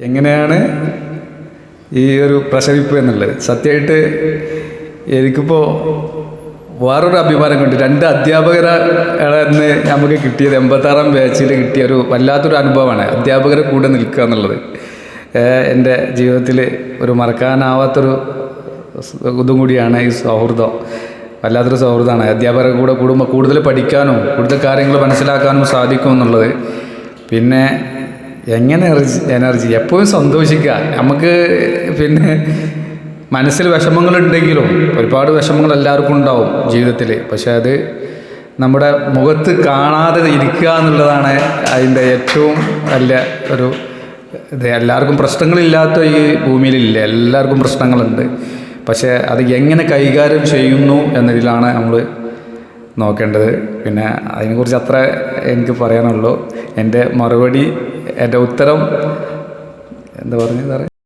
എങ്ങനെയാണ് ഈ ഒരു പ്രസവിപ്പ് എന്നുള്ളത്? സത്യമായിട്ട് എനിക്കിപ്പോൾ വേറൊരു അഭിമാനം കൊണ്ട് രണ്ട് അധ്യാപകരെന്ന് നമുക്ക് കിട്ടിയത് എൺപത്താറാം ബാച്ചിൽ കിട്ടിയ ഒരു വല്ലാത്തൊരു അനുഭവമാണ്. അധ്യാപകരെ കൂടെ നിൽക്കുക എന്നുള്ളത്. എന്റെ ജീവിതത്തിൽ ഒരു മറക്കാനാവാത്തൊരു ഇതും കൂടിയാണ് ഈ സൗഹൃദം. വല്ലാത്തൊരു സൗഹൃദമാണ്. അധ്യാപകരുടെ കൂടെ കൂടുമ്പോൾ കൂടുതൽ പഠിക്കാനും കൂടുതൽ കാര്യങ്ങൾ മനസ്സിലാക്കാനും സാധിക്കും എന്നുള്ളത്. പിന്നെ എങ്ങനെ എനർജി എനർജി? എപ്പോഴും സന്തോഷിക്കുക. നമുക്ക് പിന്നെ മനസ്സിൽ വിഷമങ്ങളുണ്ടെങ്കിലും ഒരുപാട് വിഷമങ്ങൾ എല്ലാവർക്കും ഉണ്ടാവും ജീവിതത്തിൽ. പക്ഷേ അത് നമ്മുടെ മുഖത്ത് കാണാതെ ഇരിക്കുക എന്നുള്ളതാണ് അതിന്റെ ഏറ്റവും വലിയ ഒരു ഇത്. എല്ലാവർക്കും പ്രശ്നങ്ങളില്ലാത്ത ഈ ഭൂമിയിലില്ല. എല്ലാവർക്കും പ്രശ്നങ്ങളുണ്ട്. പക്ഷേ അത് എങ്ങനെ കൈകാര്യം ചെയ്യുന്നു എന്നതിലാണ് നമ്മൾ നോക്കേണ്ടത്. പിന്നെ അതിനെക്കുറിച്ച് അത്ര എനിക്ക് പറയാനുള്ളൂ. എന്റെ മറുപടി എന്റെ ഉത്തരം എന്താ പറഞ്ഞത്? സാറേ